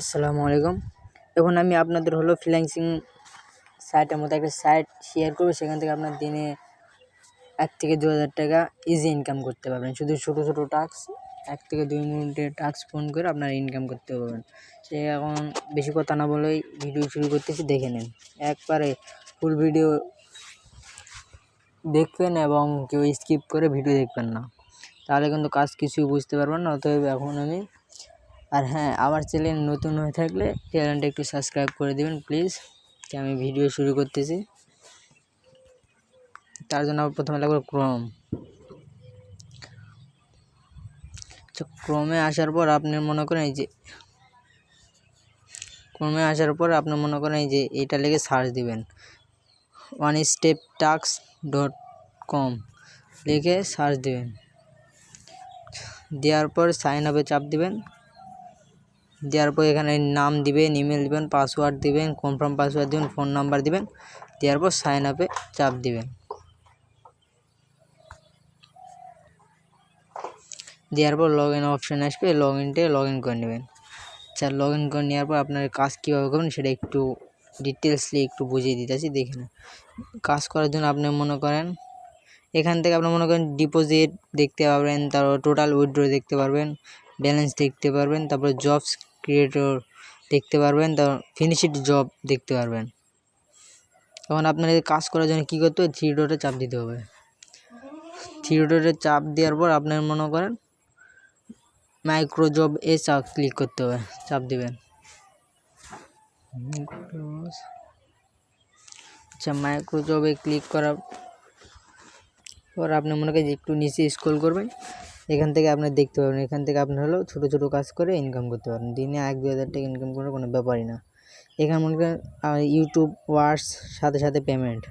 আসসালামু আলাইকুম। এখন আমি আপনাদের হলো ফ্রিল্যান্সিং সাইটের মতো একটা সাইট শেয়ার করব। সেখান থেকে আপনার দিনে এক থেকে দু হাজার টাকা ইজি ইনকাম করতে পারবেন। শুধু ছোটো ছোটো টাস্ক এক থেকে দুই মিনিটের টাস্ক ফোন করে আপনারা ইনকাম করতে পারবেন। সে এখন বেশি কথা না বলেই ভিডিও শুরু করতেছি, দেখে নিন। একবারে ফুল ভিডিও দেখবেন এবং কেউ স্কিপ করে ভিডিও দেখবেন না। তাহলে কিন্তু কাজ কিছুই বুঝতে পারবেন না। অতএব এখন আমি আর হ্যাঁ আমার চ্যানেল নতুন হয়ে থাকলে চ্যানেলটা একটু সাবস্ক্রাইব করে দেবেন প্লিজ আমি ভিডিও শুরু করতেছি। তার জন্য আমার প্রথমে লাগবে ক্রম ক্রমে আসার পর আপনি মনে করেন এই যে ক্রমে আসার পর আপনি মনে করেন এই যে এটা লিখে সার্চ দিবেন। One step tux dot com লিখে সার্চ দিবেন। দেওয়ার পর সাইন আপে চাপ দিবেন। দেওয়ার পর এখানে নাম দিবেন ইমেল দিবেন পাসওয়ার্ড দিবেন কনফার্ম পাসওয়ার্ড দিবেন ফোন নাম্বার দিবেন, দেওয়ার পর সাইন আপে চাপ দিবেন। দেওয়ার পর লগ ইন অপশান আসবে লগ ইনটে লগ ইন করে নেবেন। আচ্ছা লগ ইন করে নেওয়ার পর আপনার কাজ কীভাবে করবেন সেটা একটু ডিটেলসলি একটু বুঝিয়ে দিতেছি, দেখে নেন। কাজ করার জন্য আপনি মনে করেন, এখান থেকে আপনি মনে করেন ডিপোজিট দেখতে পারবেন, তারপর টোটাল উইথড্র দেখতে পারবেন ব্যালেন্স দেখতে পারবেন, তারপর জবস ক্রিয়েটর দেখতে পারবেন তারপর ফিনিশড জব দেখতে পারবেন। এখন আপনাদের কাজ করার জন্য কী করতে হবে? থ্রি ডটে চাপ দিতে হবে। থ্রি ডটে চাপ দেওয়ার পর আপনার মনে করেন মাইক্রো জব এ চাপ ক্লিক করতে হবে, চাপ দেবেন। আচ্ছা মাইক্রো জবে ক্লিক করার পর আপনি মনে করেন একটু নিচে স্ক্রল করবেন। এখান থেকে আপনি দেখতে পাবেন এখান থেকে আপনি হলো ছোটো ছোটো কাজ করে ইনকাম করতে পারেন দিনে এক দু হাজার টাকা ইনকাম করার কোনো ব্যাপারই না। এখানে মনে করেন ইউটিউব ওয়ার্স সাথে সাথে পেমেন্ট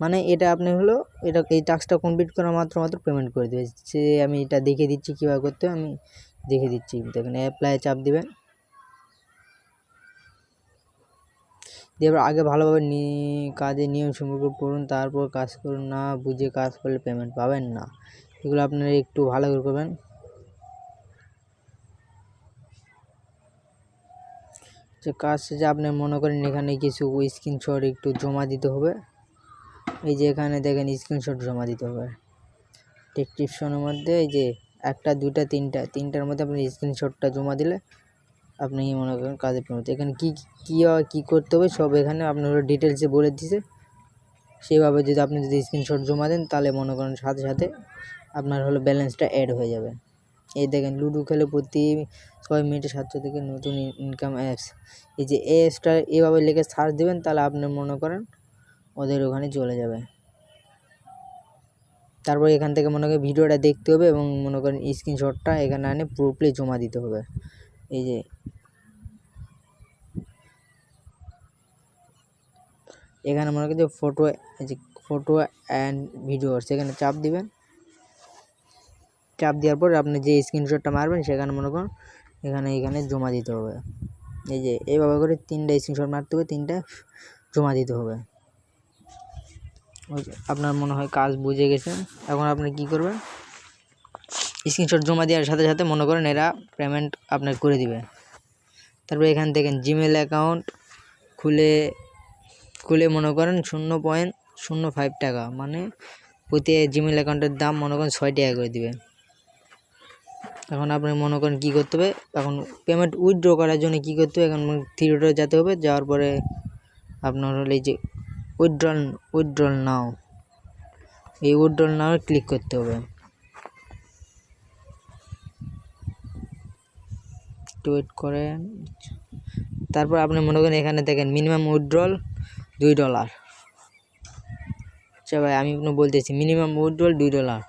মানে এটা আপনি হলো, এটা, এই টাস্কটা কমপ্লিট করা মাত্র মাত্র পেমেন্ট করে দেবে সে আমি এটা দেখে দিচ্ছি, কীভাবে করতে আমি দেখে দিচ্ছি। দেখেন অ্যাপ্লাই চাপ দেবেন। দিয়ে আগে ভালোভাবে নি, কাজের নিয়ম সম্পর্কে পড়ুন, তারপর কাজ করুন। না বুঝে কাজ করলে পেমেন্ট পাবেন না। এগুলো আপনারা একটু ভালো করে করবেন। যে কাজ যে আপনি মনে করেন এখানে কিছু স্ক্রিনশট একটু জমা দিতে হবে। এই যে এখানে দেখেন স্ক্রিনশট জমা দিতে হবে। ডেসক্রিপশনের মধ্যে এই যে একটা দুটা তিনটা, তিনটার মধ্যে আপনি স্ক্রিনশটটা জমা দিলে আপনি মনে করেন কাজে পেমেন্ট এখানে কী কী কী করতে হবে সব এখানে আপনার ডিটেলসে বলে দিছে। সেভাবে যদি আপনি যদি স্ক্রিনশট জমা দেন তাহলে মনে করেন সাথে সাথে আপনার হলো ব্যালেন্সটা অ্যাড হয়ে যাবে। এই দেখেন, লুডো খেলে প্রতি ছয় মিনিটে সাতশো থেকে নতুন ইনকাম অ্যাপস এই যে অ্যাপসটা এভাবে লিখে সার্চ দেবেন, তাহলে আপনি মনে করেন ওদের ওখানে চলে যাবে। তারপর এখান থেকে মনে করেন ভিডিওটা দেখতে হবে এবং মনে করেন স্ক্রিনশটটা এখানে আনে পুরোপুরি জমা দিতে হবে। এই যে এখানে মনে করেন যে ফটো এই যে ফটো অ্যান্ড ভিডিও সেখানে চাপ দিবেন। চাপ দেওয়ার পর আপনি যে স্ক্রিনশটটা মারবেন সেখানে মনে করুন এখানে এখানে জমা দিতে হবে। এই যে, এইভাবে করে তিনটা স্ক্রিনশট মারতে হবে, তিনটা জমা দিতে হবে। আপনার মনে হয় কাজ বুঝে গেছেন এখন আপনি কি করবেন? স্ক্রিনশট জমা দেওয়ার সাথে সাথে মনে করেন এরা পেমেন্ট আপনার করে দিবে। তারপর এখান থেকে জিমেল অ্যাকাউন্ট খুলে খুলে মনে করেন শূন্য পয়েন্ট শূন্য ফাইভ টাকা মানে প্রতি জিমেল অ্যাকাউন্টের দাম মনে করেন ছয় টাকা করে দিবে। এখন আপনি মনে করেন কী করতে হবে? এখন পেমেন্ট উইথড্র করার জন্য কী করতে হবে? এখন থ্রিডোরে যেতে হবে, যাওয়ার পরে আপনার হলো যে উইথড্রল উইথড্রল নাও এই উইথড্রল নাও ক্লিক করতে হবে। ওয়েট করেন। তারপর আপনি মনে করেন এখানে দেখেন মিনিমাম উইথড্রল দুই ডলার আচ্ছা ভাই আমি আপনার বলতেছি মিনিমাম উইথড্রল দুই ডলার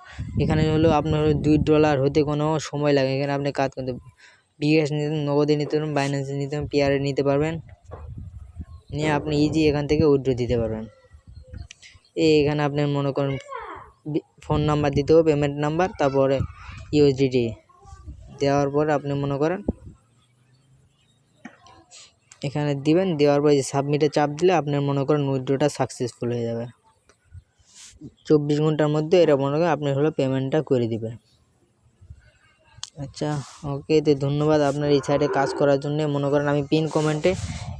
এখানে হলো আপনার দুই ডলার হতে কোনো সময় লাগে। এখানে আপনি কাজ করতে বিকাশ নিতে নগদে নিতে পারবেন বাইন্যান্সে নিতে পারবেন পেয়ারে নিতে পারবেন। নিয়ে আপনি ইজি এখান থেকে উইথড্র দিতে পারবেন। এই এখানে আপনি মনে করেন ফোন নাম্বার দিতে হবে পেমেন্ট নাম্বার তারপরে ইউএসডিটি দেওয়ার পর আপনি মনে করেন, এখানে দিবেন, দেওয়ার পর সাবমিটে চাপ দিলে আপনার মনে করেন উইথড্রটা সাকসেসফুল হয়ে যাবে। চব্বিশ ঘণ্টার মধ্যে এরা মনে আপনি হলো পেমেন্টটা করে দিবে আচ্ছা ওকে তো ধন্যবাদ আপনার এই সাইটে কাজ করার জন্য। মনে করেন আমি পিন কমেন্টে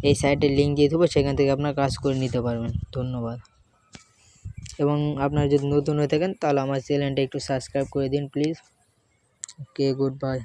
এই সাইটের লিঙ্ক দিয়ে দেবো, সেখান থেকে আপনার কাজ করে নিতে পারবেন। ধন্যবাদ। এবং আপনার যদি নতুন হয়ে থাকেন, তাহলে আমার চ্যানেলটা একটু সাবস্ক্রাইব করে দিন প্লিজ ওকে গুড বাই